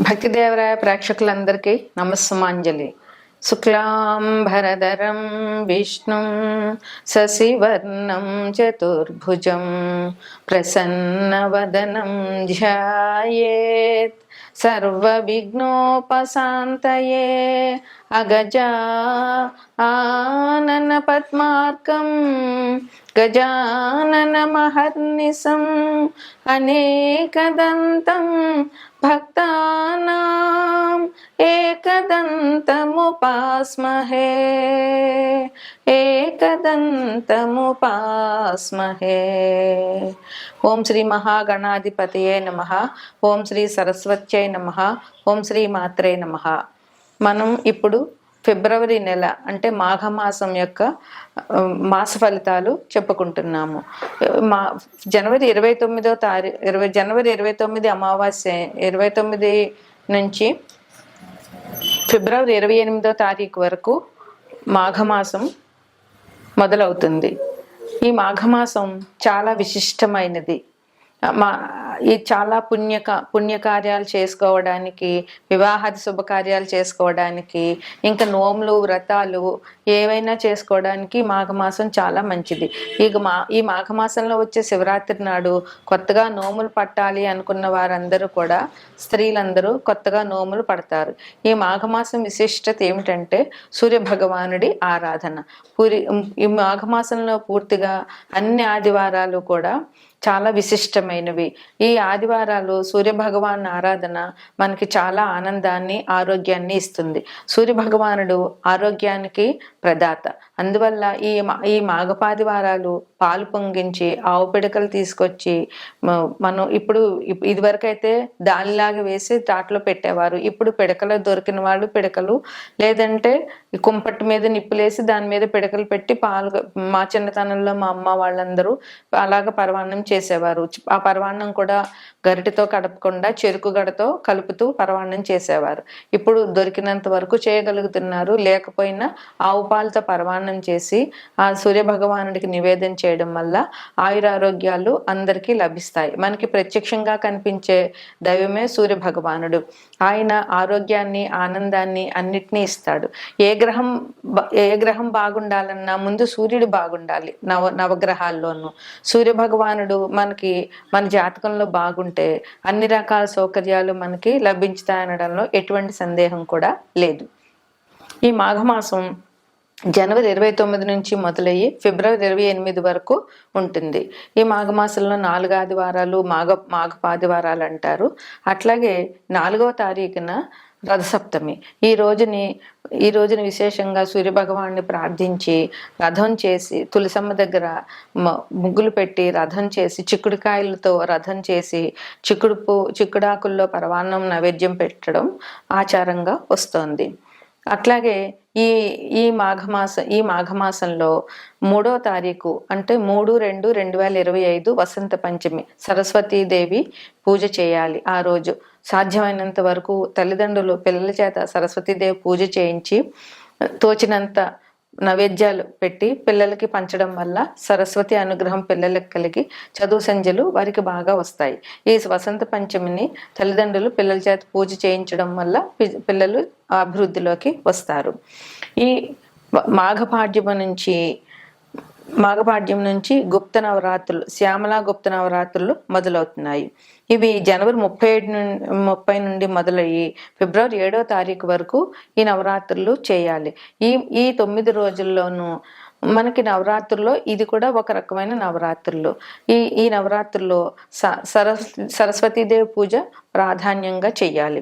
భక్తిదేవరాయ ప్రేక్షకులందరికీ నమస్సమాంజలి శుక్లాంబరధరం విష్ణుం శశివర్ణం చతుర్భుజం ప్రసన్నవదనం ధ్యాయేత్ సర్వవిఘ్నోపశాంతయే అగజా ఆనన పద్మార్కం గజాననమహర్నిశం అనేకదంతం భక్తానాం ఏకదంతముపాస్మహే ఏకదంతముపాస్మహే ఓం శ్రీ మహాగణాధిపతయే నమ. ఓం శ్రీ సరస్వత్యై నమ. ఓం శ్రీ మాత్రే నమ. మనం ఇప్పుడు ఫిబ్రవరి నెల అంటే మాఘమాసం యొక్క మాస ఫలితాలు చెప్పుకుంటున్నాము. మా జనవరి ఇరవై తొమ్మిదో తారీఖు ఇరవై జనవరి ఇరవై తొమ్మిది అమావాస్య ఇరవై తొమ్మిది నుంచి ఫిబ్రవరి ఇరవై ఎనిమిదో తారీఖు వరకు మాఘమాసం మొదలవుతుంది. ఈ మాఘమాసం చాలా విశిష్టమైనది. మా ఈ చాలా పుణ్యక పుణ్యకార్యాలు చేసుకోవడానికి వివాహాది శుభకార్యాలు చేసుకోవడానికి ఇంకా నోములు వ్రతాలు ఏవైనా చేసుకోవడానికి మాఘమాసం చాలా మంచిది. ఇక మా ఈ మాఘమాసంలో వచ్చే శివరాత్రి నాడు కొత్తగా నోములు పట్టాలి అనుకున్న వారందరూ కూడా స్త్రీలందరూ కొత్తగా నోములు పడతారు. ఈ మాఘమాసం విశిష్టత ఏమిటంటే సూర్య భగవానుడి ఆరాధన. పూరి ఈ మాఘమాసంలో పూర్తిగా అన్ని ఆదివారాలు కూడా చాలా విశిష్టమైనవి. ఈ ఆదివారాలు సూర్య భగవాన్ ఆరాధన మనకి చాలా ఆనందాన్ని ఆరోగ్యాన్ని ఇస్తుంది. సూర్య భగవానుడు ఆరోగ్యానికి ప్రదాత. అందువల్ల ఈ మా- ఈ మాఘపాదివారాలు పాలు పొంగించి ఆవు పిడకలు తీసుకొచ్చి మనం ఇప్పుడు ఇదివరకైతే దానిలాగా వేసి దాంట్లో పెట్టేవారు. ఇప్పుడు పిడకలు దొరికిన వాళ్ళు పిడకలు లేదంటే కుంపట్టు కుంపటి మీద నిప్పులేసి దాని మీద పిడకలు పెట్టి పాలు మా చిన్నతనంలో మా అమ్మ వాళ్ళందరూ అలాగ పరవాన్నం చేసేవారు. ఆ పరవాన్నం కూడా గరిటితో కడపకుండా చెరుకు గడతో కలుపుతూ పరవాన్నం చేసేవారు. ఇప్పుడు దొరికినంత వరకు చేయగలుగుతున్నారు. లేకపోయినా ఆవు పాలతో పరమాన్నం చేసి ఆ సూర్య భగవానుడికి నివేదన చేయడం వల్ల ఆయురారోగ్యాలు అందరికీ లభిస్తాయి. మనకి ప్రత్యక్షంగా కనిపించే దైవమే సూర్య భగవానుడు ఆయన ఆరోగ్యాన్ని ఆనందాన్ని అన్నిటినీ ఇస్తాడు. ఏ గ్రహం ఏ గ్రహం బాగుండాలన్నా ముందు సూర్యుడు బాగుండాలి. నవ నవగ్రహాల్లోనూ. సూర్య భగవానుడు మనకి మన జాతకంలో బాగుంటే అన్ని రకాల సౌకర్యాలు మనకి లభించుతాయనడంలో ఎటువంటి సందేహం కూడా లేదు. ఈ మాఘమాసం జనవరి ఇరవై తొమ్మిది నుంచి మొదలయ్యి ఫిబ్రవరి ఇరవై ఎనిమిది వరకు ఉంటుంది. ఈ మాఘమాసంలో నాలుగు ఆదివారాలు మాఘ మాఘపాదివారాలు అంటారు. అట్లాగే నాలుగవ తారీఖున రథసప్తమి. ఈ రోజుని ఈ రోజున విశేషంగా సూర్యభగవాన్ని ప్రార్థించి రథం చేసి తులసమ్మ దగ్గర ముగ్గులు పెట్టి రథం చేసి చిక్కుడుకాయలతో రథం చేసి చిక్కుడు పూ చిక్కుడాకుల్లో పరవాన్నం నైవేద్యం పెట్టడం ఆచారంగా వస్తోంది. అట్లాగే ఈ ఈ మాఘమాస ఈ మాఘమాసంలో మూడో తారీఖు అంటే మూడు రెండు రెండు వేల ఇరవై ఐదు వసంత పంచమి సరస్వతీదేవి పూజ చేయాలి ఆ రోజు. సాధ్యమైనంత వరకు తల్లిదండ్రులు పిల్లల చేత సరస్వతీదేవి పూజ చేయించి తోచినంత నైవేద్యాలు పెట్టి పిల్లలకి పంచడం వల్ల సరస్వతి అనుగ్రహం పిల్లలకు కలిగి చదువు సంధ్యలు వారికి బాగా వస్తాయి. ఈ వసంత పంచమిని తల్లిదండ్రులు పిల్లల చేత పూజ చేయించడం వల్ల పిల్లలు అభివృద్ధిలోకి వస్తారు. ఈ మ- మాఘపాడ్యమ నుంచి మాఘపాడ్యం నుంచి గుప్త నవరాత్రులు శ్యామలా గుప్త నవరాత్రులు మొదలవుతున్నాయి. ఇవి జనవరి ముప్పై ఏడు నుండి ముప్పై నుండి మొదలయ్యి ఫిబ్రవరి ఏడో తారీఖు వరకు ఈ నవరాత్రులు చేయాలి. ఈ ఈ తొమ్మిది రోజుల్లోనూ మనకి నవరాత్రుల్లో ఇది కూడా ఒక రకమైన నవరాత్రులు. ఈ ఈ నవరాత్రుల్లో స సరస్ సరస్వతీదేవి పూజ ప్రాధాన్యంగా చెయ్యాలి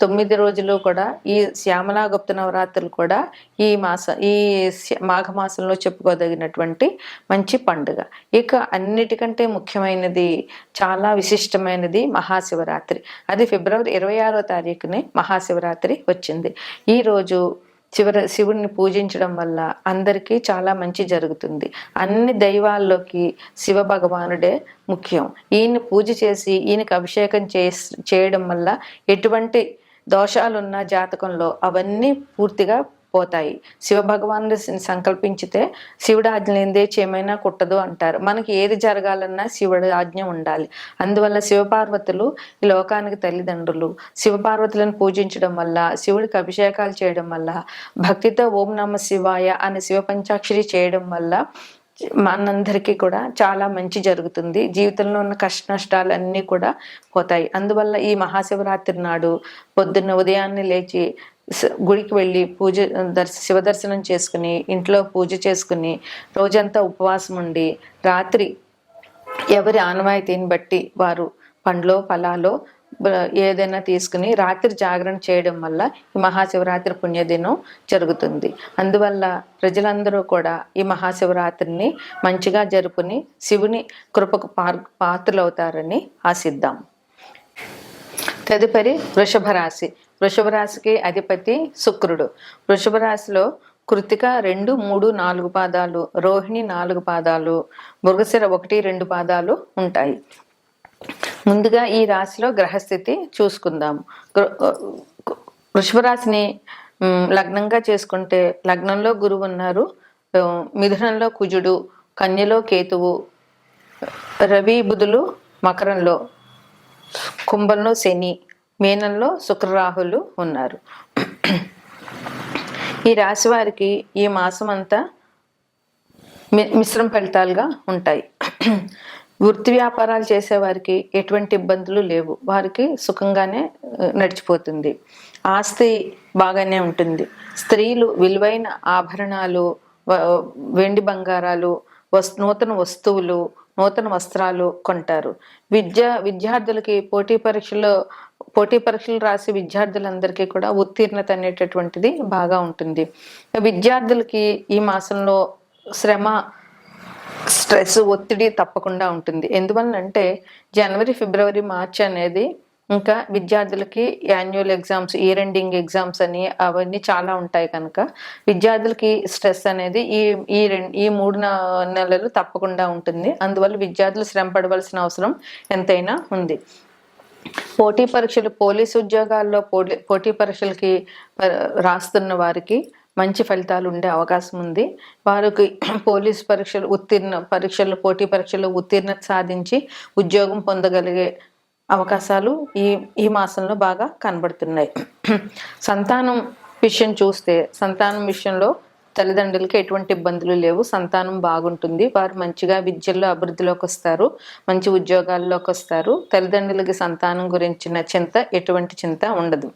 తొమ్మిది రోజులు కూడా ఈ శ్యామలాగుప్త నవరాత్రులు కూడా ఈ మాస ఈ మాఘమాసంలో చెప్పుకోదగినటువంటి మంచి పండుగ. ఇక అన్నిటికంటే ముఖ్యమైనది చాలా విశిష్టమైనది మహాశివరాత్రి. అది ఫిబ్రవరి ఇరవై ఆరో తారీఖునే మహాశివరాత్రి వచ్చింది. ఈ రోజు శివుడిని పూజించడం వల్ల అందరికీ చాలా మంచి జరుగుతుంది. అన్ని దైవాల్లోకి శివ భగవానుడే ముఖ్యం. ఈయన్ని పూజ చేసి ఈయనకి అభిషేకం చేయడం వల్ల ఎటువంటి దోషాలున్న జాతకంలో అవన్నీ పూర్తిగా పోతాయి. శివభగవాను సంకల్పించితే శివుడు ఆజ్ఞ లేనిదే ఏమైనా కుట్టదు అంటారు. మనకి ఏది జరగాలన్నా శివుడి ఆజ్ఞ ఉండాలి. అందువల్ల శివపార్వతులు ఈ లోకానికి తల్లిదండ్రులు. శివపార్వతులను పూజించడం వల్ల శివుడికి అభిషేకాలు చేయడం వల్ల భక్తితో ఓం నమ శివాయ అనే శివ పంచాక్షరి చేయడం వల్ల మనందరికీ కూడా చాలా మంచి జరుగుతుంది. జీవితంలో ఉన్న కష్ట నష్టాలన్నీ కూడా పోతాయి. అందువల్ల ఈ మహాశివరాత్రి నాడు పొద్దున్న ఉదయాన్నే లేచి గుడికి వెళ్ళి పూజ దర్శ శివ దర్శనం చేసుకుని ఇంట్లో పూజ చేసుకుని రోజంతా ఉపవాసం ఉండి రాత్రి ఎవరి ఆనవాయితీని బట్టి వారు పండ్లో ఫలాలో ఏదైనా తీసుకుని రాత్రి జాగరణ చేయడం వల్ల ఈ మహాశివరాత్రి పుణ్యదినం జరుగుతుంది. అందువల్ల ప్రజలందరూ కూడా ఈ మహాశివరాత్రిని మంచిగా జరుపుని శివుని కృపకు పార్ పాత్రలవుతారని ఆశిద్దాం. తదుపరి వృషభ రాశి వృషభ రాశికి అధిపతి శుక్రుడు. వృషభ రాశిలో కృతిక రెండు మూడు నాలుగు పాదాలు రోహిణి నాలుగు పాదాలు మృగశిర ఒకటి రెండు పాదాలు ఉంటాయి. ముందుగా ఈ రాశిలో గ్రహస్థితి చూసుకుందాము. గృ- వృషభ రాశిని లగ్నంగా చేసుకుంటే లగ్నంలో గురువు ఉన్నారు. మిథునంలో కుజుడు కన్యలో కేతువు రవి బుధులు మకరంలో కుంభంలో శని మీనంలో శుక్రరాహులు ఉన్నారు. ఈ రాశి వారికి ఈ మాసం అంతా మి- మిశ్రమ ఫలితాలుగా ఉంటాయి. వృత్తి వ్యాపారాలు చేసేవారికి ఎటువంటి ఇబ్బందులు లేవు. వారికి సుఖంగానే నడిచిపోతుంది. ఆస్తి బాగానే ఉంటుంది. స్త్రీలు విలువైన ఆభరణాలు వెండి బంగారాలు వస్ నూతన వస్తువులు నూతన వస్త్రాలు కొంటారు. విద్య విద్యార్థులకి పోటీ పరీక్షలు పోటీ పరీక్షలు రాసే విద్యార్థులందరికీ కూడా ఉత్తీర్ణత అనేటటువంటిది బాగా ఉంటుంది. విద్యార్థులకి ఈ మాసంలో శ్రమ స్ట్రెస్ ఒత్తిడి తప్పకుండా ఉంటుంది. ఎందువల్లంటే జనవరి ఫిబ్రవరి మార్చ్ అనేది ఇంకా విద్యార్థులకి annual exams year ending exams అని అవన్నీ చాలా ఉంటాయి కనుక విద్యార్థులకి స్ట్రెస్ అనేది ఈ ఈ రెండు ఈ మూడు నెలలు తప్పకుండా ఉంటుంది. అందువల్ల విద్యార్థులు శ్రమ పడవలసిన అవసరం ఎంతైనా ఉంది. పోటీ పరీక్షలు పోలీసు ఉద్యోగాల్లో పోటీ పోటీ పరీక్షలకి రాస్తున్న వారికి మంచి ఫలితాలు ఉండే అవకాశం ఉంది. వారికి పోలీస్ పరీక్షలు ఉత్తీర్ణ పరీక్షలు పోటీ పరీక్షలు ఉత్తీర్ణత సాధించి ఉద్యోగం పొందగలిగే అవకాశాలు ఈ ఈ మాసంలో బాగా కనబడుతున్నాయి. సంతానం విషయం చూస్తే సంతానం విషయంలో తల్లిదండ్రులకి ఎటువంటి ఇబ్బందులు లేవు. సంతానం బాగుంటుంది. వారు మంచిగా విద్యల్లో అభివృద్ధిలోకి వస్తారు. మంచి ఉద్యోగాల్లోకి వస్తారు. తల్లిదండ్రులకి సంతానం గురించిన చింత ఎటువంటి చింత ఉండదు.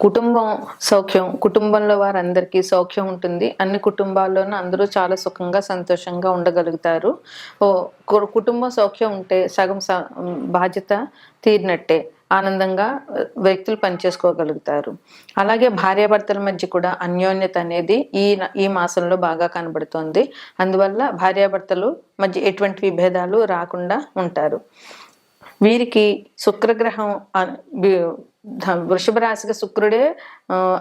కుటుంబం సౌఖ్యం కుటుంబంలో వారందరికీ సౌఖ్యం ఉంటుంది. అన్ని కుటుంబాల్లోనూ అందరూ చాలా సుఖంగా సంతోషంగా ఉండగలుగుతారు. ఓ కుటుంబ సౌఖ్యం ఉంటే సగం స- బాధ్యత తీరినట్టే ఆనందంగా వ్యక్తులు పనిచేసుకోగలుగుతారు. అలాగే భార్యాభర్తల మధ్య కూడా అన్యోన్యత అనేది ఈ ఈ మాసంలో బాగా కనబడుతోంది. అందువల్ల భార్యాభర్తలు మధ్య ఎటువంటి విభేదాలు రాకుండా ఉంటారు. వీరికి శుక్రగ్రహం వృషభ రాశికి శుక్రుడే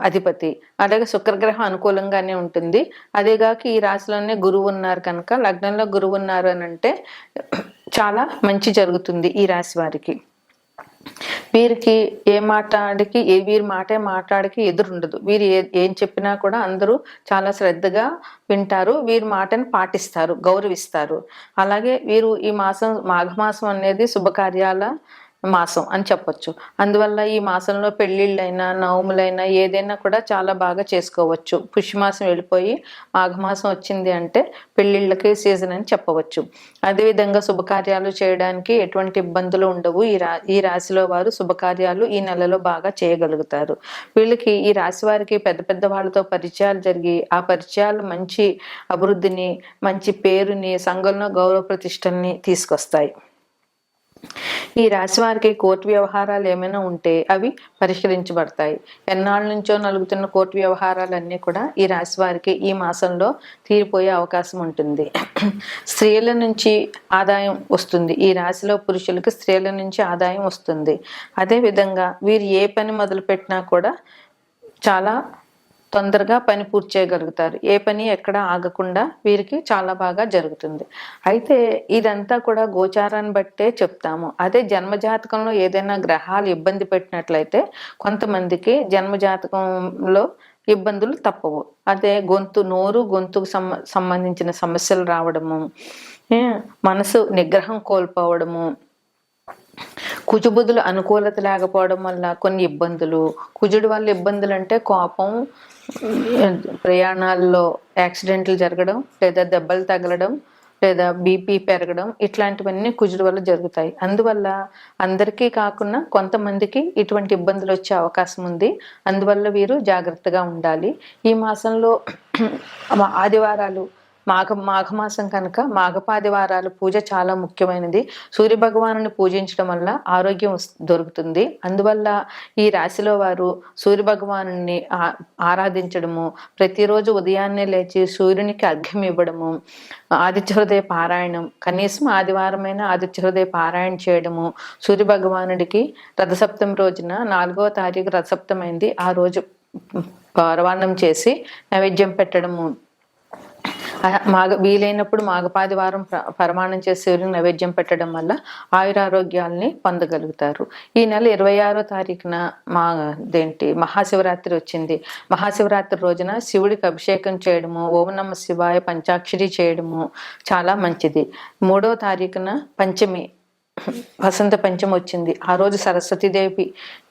అధిపతి. అలాగే శుక్రగ్రహం అనుకూలంగానే ఉంటుంది. అదేగాక ఈ రాశిలోనే గురువు ఉన్నారు కనుక లగ్నంలో గురువు ఉన్నారు అని అంటే చాలా మంచి జరుగుతుంది ఈ రాశి వారికి. వీరికి ఏ మాట్లాడికి ఏ వీరి మాటే మాట్లాడికి ఎదురుండదు వీరు ఏ ఏం చెప్పినా కూడా అందరూ చాలా శ్రద్ధగా వింటారు. వీరి మాటను పాటిస్తారు గౌరవిస్తారు. అలాగే వీరు ఈ మాసం మాఘమాసం అనేది శుభకార్యాల మాసం అని చెప్పొచ్చు. అందువల్ల ఈ మాసంలో పెళ్ళిళ్ళైనా నవములైనా ఏదైనా కూడా చాలా బాగా చేసుకోవచ్చు. పుష్యమాసం వెళ్ళిపోయి మాఘమాసం వచ్చింది అంటే పెళ్ళిళ్ళకి సీజన్ అని చెప్పవచ్చు. అదేవిధంగా శుభకార్యాలు చేయడానికి ఎటువంటి ఇబ్బందులు ఉండవు. ఈ రా ఈ రాశిలో వారు శుభకార్యాలు ఈ నెలలో బాగా చేయగలుగుతారు. వీళ్ళకి ఈ రాశి వారికి పెద్ద పెద్ద వాళ్ళతో పరిచయాలు జరిగి ఆ పరిచయాలు మంచి అభివృద్ధిని మంచి పేరుని సంఘంలో గౌరవ ప్రతిష్టల్ని తీసుకొస్తాయి. ఈ రాశి వారికి కోర్టు వ్యవహారాలు ఏమైనా ఉంటే అవి పరిష్కరించబడతాయి. ఎన్నాళ్ళ నుంచో నలుగుతున్న కోర్టు వ్యవహారాలన్నీ కూడా ఈ రాశి వారికి ఈ మాసంలో తీరిపోయే అవకాశం ఉంటుంది. స్త్రీల నుంచి ఆదాయం వస్తుంది. ఈ రాశిలో పురుషులకు స్త్రీల నుంచి ఆదాయం వస్తుంది. అదేవిధంగా వీరు ఏ పని మొదలుపెట్టినా కూడా చాలా తొందరగా పని పూర్తి చేయగలుగుతారు. ఏ పని ఎక్కడ ఆగకుండా వీరికి చాలా బాగా జరుగుతుంది. అయితే ఇదంతా కూడా గోచారాన్ని బట్టే చెప్తాము. అదే జన్మజాతకంలో ఏదైనా గ్రహాలు ఇబ్బంది పెట్టినట్లయితే కొంతమందికి జన్మజాతకంలో ఇబ్బందులు తప్పవు. అదే గొంతు నోరు గొంతుకు సంబ సంబంధించిన సమస్యలు రావడము మనసు నిగ్రహం కోల్పోవడము కుజుబుధులు అనుకూలత లేకపోవడం వల్ల కొన్ని ఇబ్బందులు. కుజుడు వల్ల ఇబ్బందులు అంటే కోపం ప్రయాణాల్లో యాక్సిడెంట్లు జరగడం లేదా దెబ్బలు తగలడం లేదా బీపీ పెరగడం ఇట్లాంటివన్నీ కుజుడు వల్ల జరుగుతాయి. అందువల్ల అందరికీ కాకుండా కొంతమందికి ఇటువంటి ఇబ్బందులు వచ్చే అవకాశం ఉంది. అందువల్ల వీరు జాగ్రత్తగా ఉండాలి. ఈ మాసంలో ఆదివారాలు మాఘ మాఘమాసం కనుక మాఘపాదివారాలు పూజ చాలా ముఖ్యమైనది. సూర్య భగవాను పూజించడం వల్ల ఆరోగ్యం దొరుకుతుంది. అందువల్ల ఈ రాశిలో వారు సూర్య భగవాను ఆరాధించడము ప్రతిరోజు ఉదయాన్నే లేచి సూర్యునికి అర్ఘ్యం ఇవ్వడము ఆదిత్య హృదయ పారాయణం కనీసం ఆదివారమైన ఆదిత్య హృదయ పారాయణ చేయడము సూర్య భగవానుడికి రథసప్తమి రోజున నాలుగవ తారీఖు రథసప్తమైంది. ఆ రోజు పర్వాణం చేసి నైవేద్యం పెట్టడము మాగ మాఘ వీలైనప్పుడు మాఘపాది వారం పరమాణం చేసి సూర్యుని నైవేద్యం పెట్టడం వల్ల ఆయురారోగ్యాల్ని పొందగలుగుతారు. ఈ నెల ఇరవై ఆరో తారీఖున మా దేంటి మహాశివరాత్రి వచ్చింది. మహాశివరాత్రి రోజున శివుడికి అభిషేకం చేయడము ఓం నమ శివాయ పంచాక్షరి చేయడము చాలా మంచిది. మూడో తారీఖున పంచమి వసంత పంచమి వచ్చింది. ఆ రోజు సరస్వతీదేవి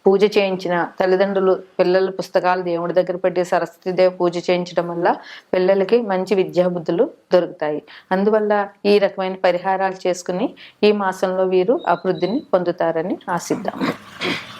పూజ చేయించిన తల్లిదండ్రులు పిల్లల పుస్తకాలు దేవుడి దగ్గర పెట్టి సరస్వతీదేవి పూజ చేయించడం వల్ల పిల్లలకి మంచి విద్యాబుద్ధులు దొరుకుతాయి. అందువల్ల ఈ రకమైన పరిహారాలు చేసుకుని ఈ మాసంలో వీరు అభివృద్ధిని పొందుతారని ఆశిద్దాం.